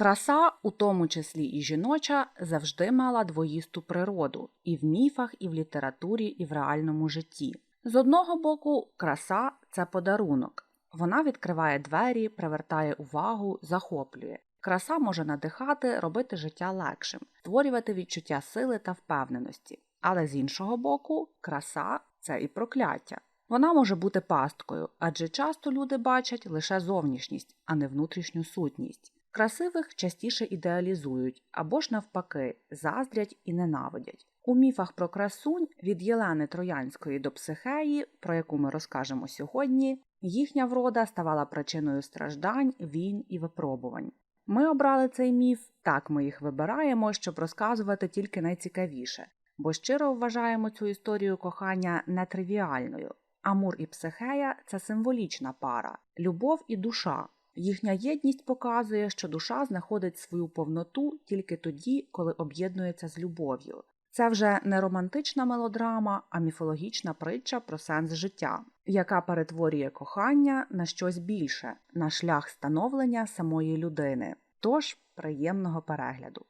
Краса, у тому числі і жіноча, завжди мала двоїсту природу і в міфах, і в літературі, і в реальному житті. З одного боку, краса це подарунок. Вона відкриває двері, привертає увагу, захоплює. Краса може надихати, робити життя легшим, створювати відчуття сили та впевненості. Але з іншого боку, краса це і прокляття. Вона може бути пасткою, адже часто люди бачать лише зовнішність, а не внутрішню сутність. Красивих частіше ідеалізують або ж навпаки заздрять і ненавидять. У міфах про красунь від Єлени Троянської до Психеї, про яку ми розкажемо сьогодні, їхня врода ставала причиною страждань, війн і випробувань. Ми обрали цей міф, так ми їх вибираємо, щоб розказувати тільки найцікавіше, бо щиро вважаємо цю історію кохання нетривіальною. Амур і Психея це символічна пара, любов і душа. Їхня єдність показує, що душа знаходить свою повноту тільки тоді, коли об'єднується з любов'ю. Це вже не романтична мелодрама, а міфологічна притча про сенс життя, яка перетворює кохання на щось більше, на шлях становлення самої людини. Тож приємного перегляду.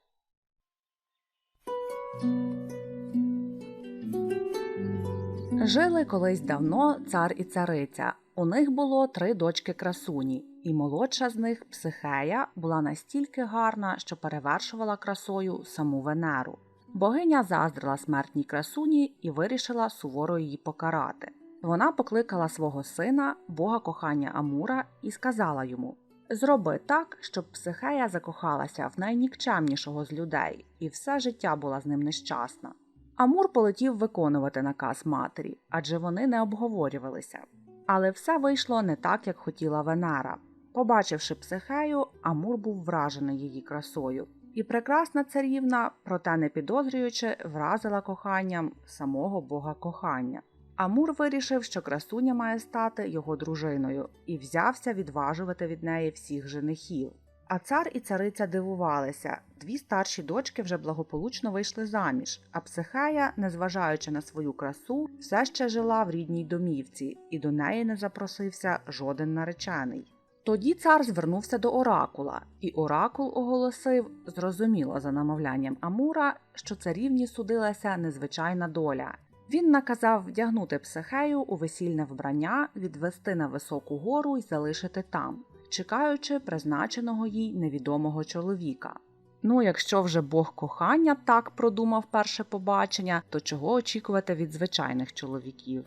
Жили колись давно цар і цариця. У них було три дочки красуні, і молодша з них Психея була настільки гарна, що перевершувала красою саму Венеру. Богиня заздрила смертній красуні і вирішила суворо її покарати. Вона покликала свого сина, бога кохання Амура, і сказала йому Зроби так, щоб психея закохалася в найнікчемнішого з людей, і все життя була з ним нещасна. Амур полетів виконувати наказ матері, адже вони не обговорювалися. Але все вийшло не так, як хотіла Венера. Побачивши психею, Амур був вражений її красою, і прекрасна царівна, проте не підозрюючи, вразила коханням самого бога кохання. Амур вирішив, що красуня має стати його дружиною, і взявся відважувати від неї всіх женихів. А цар і цариця дивувалися дві старші дочки вже благополучно вийшли заміж, а психея, незважаючи на свою красу, все ще жила в рідній домівці, і до неї не запросився жоден наречений. Тоді цар звернувся до оракула, і оракул оголосив, зрозуміло за намовлянням Амура, що царівні судилася незвичайна доля. Він наказав вдягнути психею у весільне вбрання, відвести на високу гору і залишити там, чекаючи призначеного їй невідомого чоловіка. Ну, якщо вже Бог кохання так продумав перше побачення, то чого очікувати від звичайних чоловіків?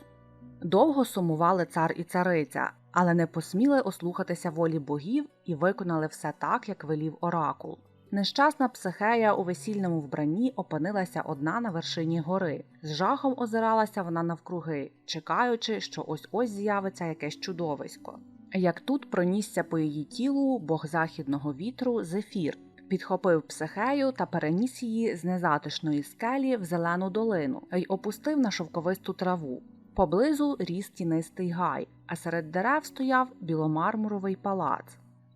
Довго сумували цар і цариця, але не посміли ослухатися волі богів і виконали все так, як велів оракул. Нещасна психея у весільному вбранні опинилася одна на вершині гори. З жахом озиралася вона навкруги, чекаючи, що ось ось з'явиться якесь чудовисько. Як тут пронісся по її тілу бог західного вітру Зефір, підхопив психею та переніс її з незатишної скелі в зелену долину й опустив на шовковисту траву. Поблизу ріс тінистий гай, а серед дерев стояв біломармуровий палац.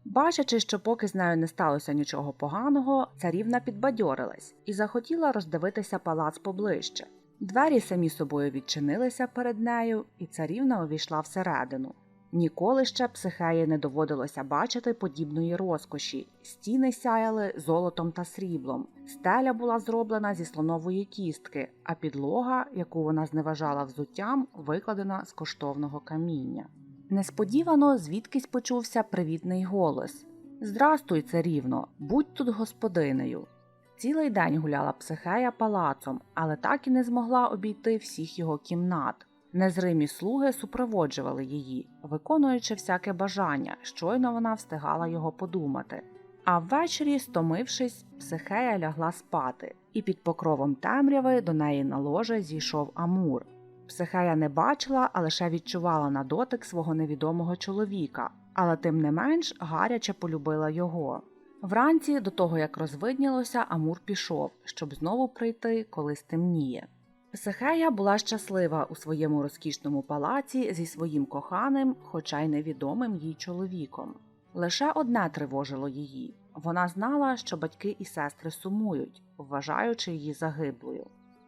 Бачачи, що поки з нею не сталося нічого поганого, царівна підбадьорилась і захотіла роздивитися палац поближче. Двері самі собою відчинилися перед нею, і царівна увійшла всередину. Ніколи ще психеї не доводилося бачити подібної розкоші, стіни сяяли золотом та сріблом, стеля була зроблена зі слонової кістки, а підлога, яку вона зневажала взуттям, викладена з коштовного каміння. Несподівано звідкись почувся привітний голос Здрастуй, царівно, будь тут господинею. Цілий день гуляла психея палацом, але так і не змогла обійти всіх його кімнат. Незримі слуги супроводжували її, виконуючи всяке бажання, щойно вона встигала його подумати. А ввечері, стомившись, психея лягла спати, і під покровом темряви до неї на ложе зійшов Амур. Психея не бачила, а лише відчувала на дотик свого невідомого чоловіка, але тим не менш гаряче полюбила його. Вранці, до того як розвиднілося, Амур пішов, щоб знову прийти, коли стемніє. Психея була щаслива у своєму розкішному палаці зі своїм коханим, хоча й невідомим їй чоловіком. Лише одне тривожило її вона знала, що батьки і сестри сумують, вважаючи її загиблою.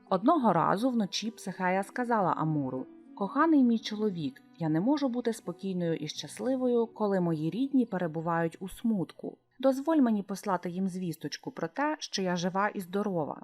Одного разу вночі психея сказала Амуру Коханий мій чоловік, я не можу бути спокійною і щасливою, коли мої рідні перебувають у смутку. Дозволь мені послати їм звісточку про те, що я жива і здорова.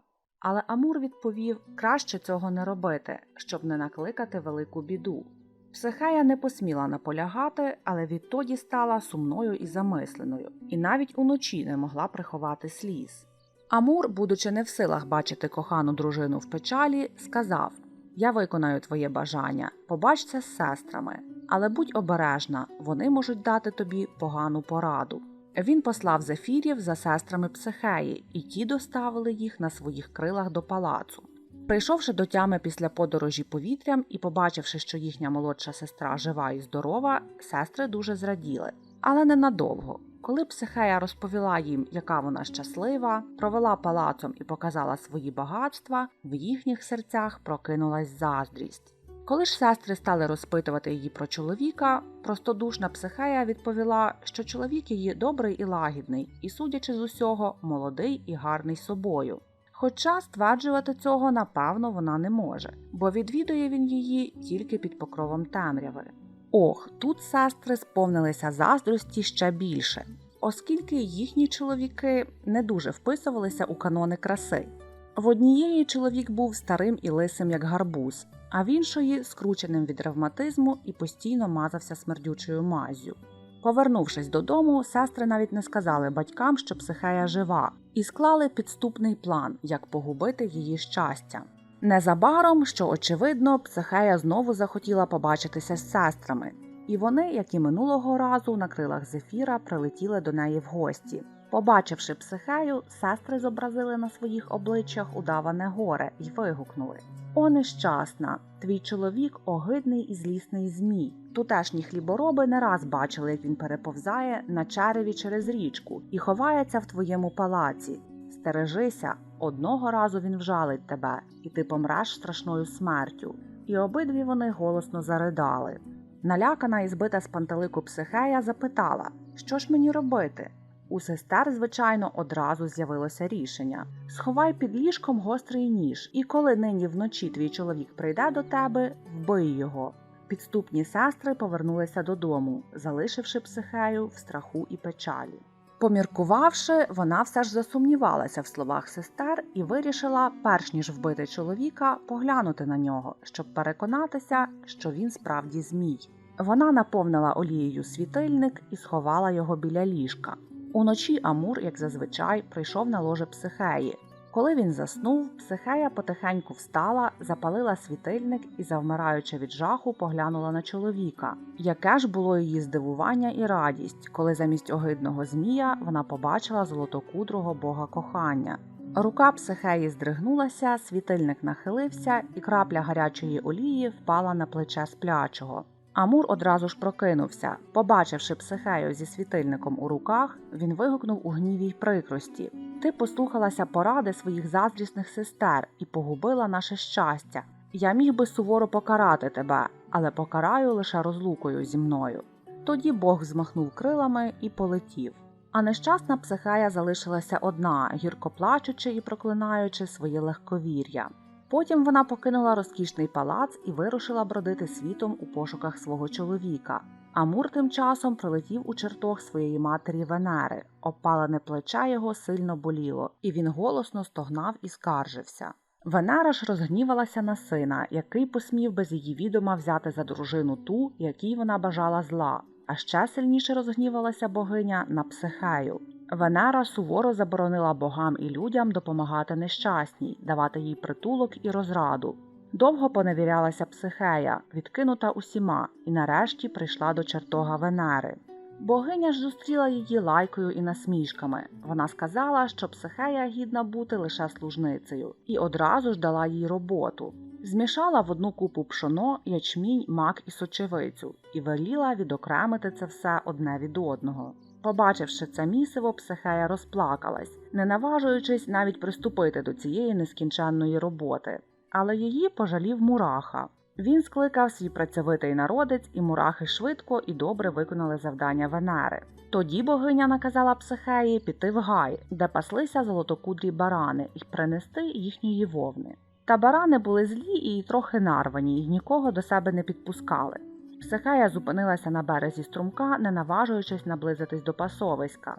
Але Амур відповів краще цього не робити, щоб не накликати велику біду. Психея не посміла наполягати, але відтоді стала сумною і замисленою, і навіть уночі не могла приховати сліз. Амур, будучи не в силах бачити кохану дружину в печалі, сказав: Я виконаю твоє бажання, побачся з сестрами, але будь обережна, вони можуть дати тобі погану пораду. Він послав зефірів за сестрами Психеї, і ті доставили їх на своїх крилах до палацу. Прийшовши до тями після подорожі повітрям і побачивши, що їхня молодша сестра жива і здорова, сестри дуже зраділи, але ненадовго. Коли Психея розповіла їм, яка вона щаслива, провела палацом і показала свої багатства, в їхніх серцях прокинулась заздрість. Коли ж сестри стали розпитувати її про чоловіка, простодушна психея відповіла, що чоловік її добрий і лагідний, і, судячи з усього, молодий і гарний собою. Хоча стверджувати цього, напевно, вона не може, бо відвідує він її тільки під покровом темряви. Ох, тут сестри сповнилися заздрості ще більше, оскільки їхні чоловіки не дуже вписувалися у канони краси. В однієї чоловік був старим і лисим, як гарбуз, а в іншої скрученим від ревматизму і постійно мазався смердючою мазю. Повернувшись додому, сестри навіть не сказали батькам, що психея жива, і склали підступний план, як погубити її щастя. Незабаром, що очевидно, психея знову захотіла побачитися з сестрами, і вони, як і минулого разу, на крилах зефіра прилетіли до неї в гості. Побачивши психею, сестри зобразили на своїх обличчях удаване горе і вигукнули: О, нещасна! Твій чоловік огидний і злісний змій. Тутешні хлібороби не раз бачили, як він переповзає на череві через річку і ховається в твоєму палаці. Стережися, одного разу він вжалить тебе, і ти помреш страшною смертю. І обидві вони голосно заридали. Налякана і збита з пантелику психея запитала, що ж мені робити. У сестер, звичайно, одразу з'явилося рішення: сховай під ліжком гострий ніж, і коли нині вночі твій чоловік прийде до тебе, вбий його. Підступні сестри повернулися додому, залишивши психею в страху і печалі. Поміркувавши, вона все ж засумнівалася в словах сестер і вирішила, перш ніж вбити чоловіка, поглянути на нього, щоб переконатися, що він справді змій. Вона наповнила олією світильник і сховала його біля ліжка. Уночі Амур, як зазвичай, прийшов на ложе психеї. Коли він заснув, психея потихеньку встала, запалила світильник і, завмираючи від жаху, поглянула на чоловіка. Яке ж було її здивування і радість, коли замість огидного змія вона побачила золотокудрого бога кохання. Рука психеї здригнулася, світильник нахилився, і крапля гарячої олії впала на плече сплячого. Амур одразу ж прокинувся. Побачивши психею зі світильником у руках, він вигукнув у гніві й прикрості: Ти послухалася поради своїх заздрісних сестер і погубила наше щастя. Я міг би суворо покарати тебе, але покараю лише розлукою зі мною. Тоді Бог змахнув крилами і полетів. А нещасна психея залишилася одна, гірко плачучи і проклинаючи своє легковір'я. Потім вона покинула розкішний палац і вирушила бродити світом у пошуках свого чоловіка. Амур тим часом прилетів у чертог своєї матері Венери. Опалене плече його сильно боліло, і він голосно стогнав і скаржився. Венера ж розгнівалася на сина, який посмів без її відома взяти за дружину ту, якій вона бажала зла. А ще сильніше розгнівалася богиня на психею. Венера суворо заборонила богам і людям допомагати нещасній, давати їй притулок і розраду. Довго поневірялася психея, відкинута усіма, і нарешті прийшла до чертога Венери. Богиня ж зустріла її лайкою і насмішками. Вона сказала, що психея гідна бути лише служницею, і одразу ж дала їй роботу. Змішала в одну купу пшоно, ячмінь, мак і сочевицю і веліла відокремити це все одне від одного. Побачивши це місиво, психея розплакалась, не наважуючись навіть приступити до цієї нескінченної роботи. Але її пожалів мураха. Він скликав свій працьовитий народець, і мурахи швидко і добре виконали завдання Венери. Тоді богиня наказала психеї піти в гай, де паслися золотокудрі барани, і принести їхньої вовни. Та барани були злі і трохи нарвані, і нікого до себе не підпускали. Психея зупинилася на березі струмка, не наважуючись наблизитись до пасовиська.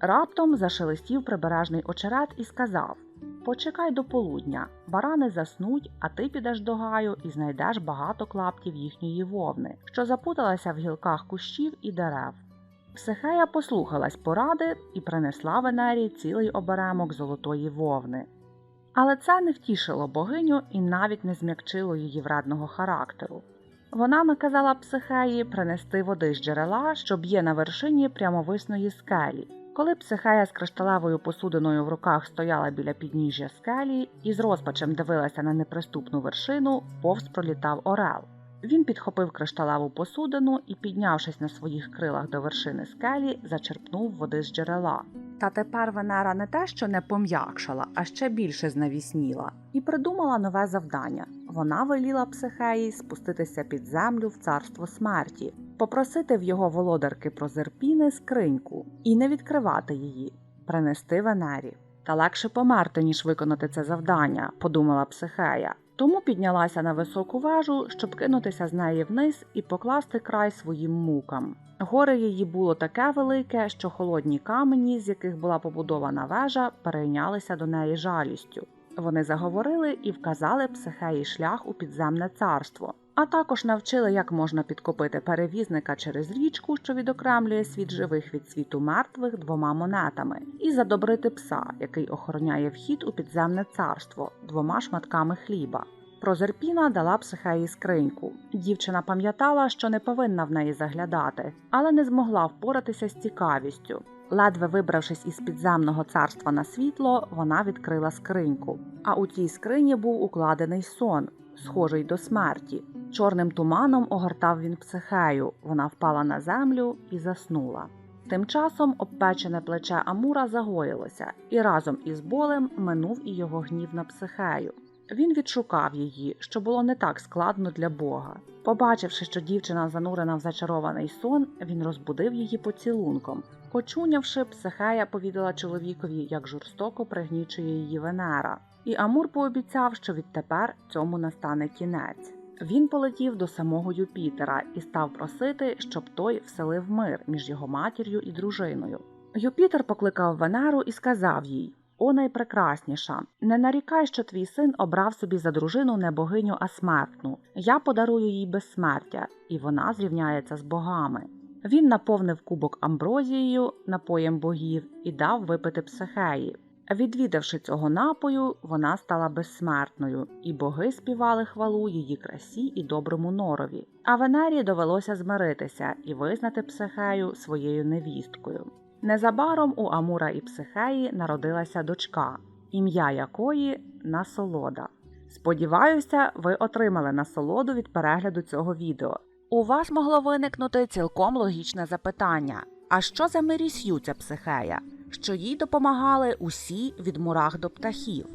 Раптом зашелестів прибережний очерет і сказав Почекай до полудня, барани заснуть, а ти підеш до гаю і знайдеш багато клаптів їхньої вовни, що запуталася в гілках кущів і дерев. Психея послухалась поради і принесла Венері цілий оберемок золотої вовни. Але це не втішило богиню і навіть не зм'якчило її вредного характеру. Вона наказала психеї принести води з джерела, що б'є на вершині прямовисної скелі. Коли психея з кришталевою посудиною в руках стояла біля підніжжя скелі і з розпачем дивилася на неприступну вершину, повз пролітав орел. Він підхопив кришталеву посудину і, піднявшись на своїх крилах до вершини скелі, зачерпнув води з джерела. Та тепер Венера не те, що не пом'якшала, а ще більше знавісніла, і придумала нове завдання. Вона веліла психеї спуститися під землю в царство смерті, попросити в його володарки Прозерпіни скриньку і не відкривати її, принести Венері. Та легше померти, ніж виконати це завдання, подумала психея. Тому піднялася на високу вежу, щоб кинутися з неї вниз і покласти край своїм мукам. Горе її було таке велике, що холодні камені, з яких була побудована вежа, перейнялися до неї жалістю. Вони заговорили і вказали психеї шлях у підземне царство, а також навчили, як можна підкопити перевізника через річку, що відокремлює світ живих від світу мертвих двома монетами, і задобрити пса, який охороняє вхід у підземне царство двома шматками хліба. Прозерпіна дала психеї скриньку. Дівчина пам'ятала, що не повинна в неї заглядати, але не змогла впоратися з цікавістю. Ледве вибравшись із підземного царства на світло, вона відкрила скриньку. А у тій скрині був укладений сон, схожий до смерті. Чорним туманом огортав він психею. Вона впала на землю і заснула. Тим часом обпечене плече Амура загоїлося, і разом із болем минув і його гнів на психею. Він відшукав її, що було не так складно для Бога. Побачивши, що дівчина занурена в зачарований сон, він розбудив її поцілунком. Очунявши, психея повідала чоловікові, як жорстоко пригнічує її Венера, і Амур пообіцяв, що відтепер цьому настане кінець. Він полетів до самого Юпітера і став просити, щоб той вселив мир між його матір'ю і дружиною. Юпітер покликав Венеру і сказав їй: О, найпрекрасніша, не нарікай, що твій син обрав собі за дружину не богиню, а смертну. Я подарую їй безсмертя, і вона зрівняється з богами. Він наповнив кубок амброзією, напоєм богів, і дав випити психеї. Відвідавши цього напою, вона стала безсмертною, і боги співали хвалу її красі і доброму норові. А Венері довелося змиритися і визнати психею своєю невісткою. Незабаром у Амура і Психеї народилася дочка, ім'я якої насолода. Сподіваюся, ви отримали насолоду від перегляду цього відео. У вас могло виникнути цілком логічне запитання: а що за Мерісю ця психея? Що їй допомагали усі від мурах до птахів?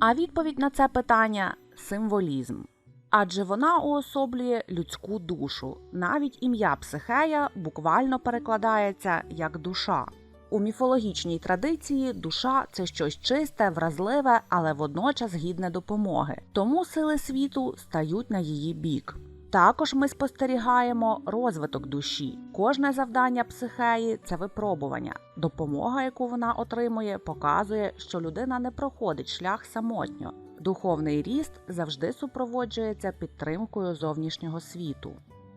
А відповідь на це питання символізм. Адже вона уособлює людську душу. Навіть ім'я психея буквально перекладається як душа. У міфологічній традиції душа це щось чисте, вразливе, але водночас гідне допомоги. Тому сили світу стають на її бік. Також ми спостерігаємо розвиток душі. Кожне завдання психеї це випробування. Допомога, яку вона отримує, показує, що людина не проходить шлях самотньо. Духовний ріст завжди супроводжується підтримкою зовнішнього світу.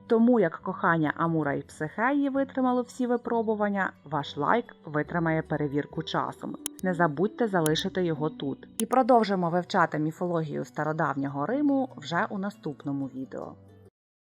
Тому як кохання Амура і Психеї витримало всі випробування, ваш лайк витримає перевірку часом. Не забудьте залишити його тут. І продовжимо вивчати міфологію стародавнього Риму вже у наступному відео.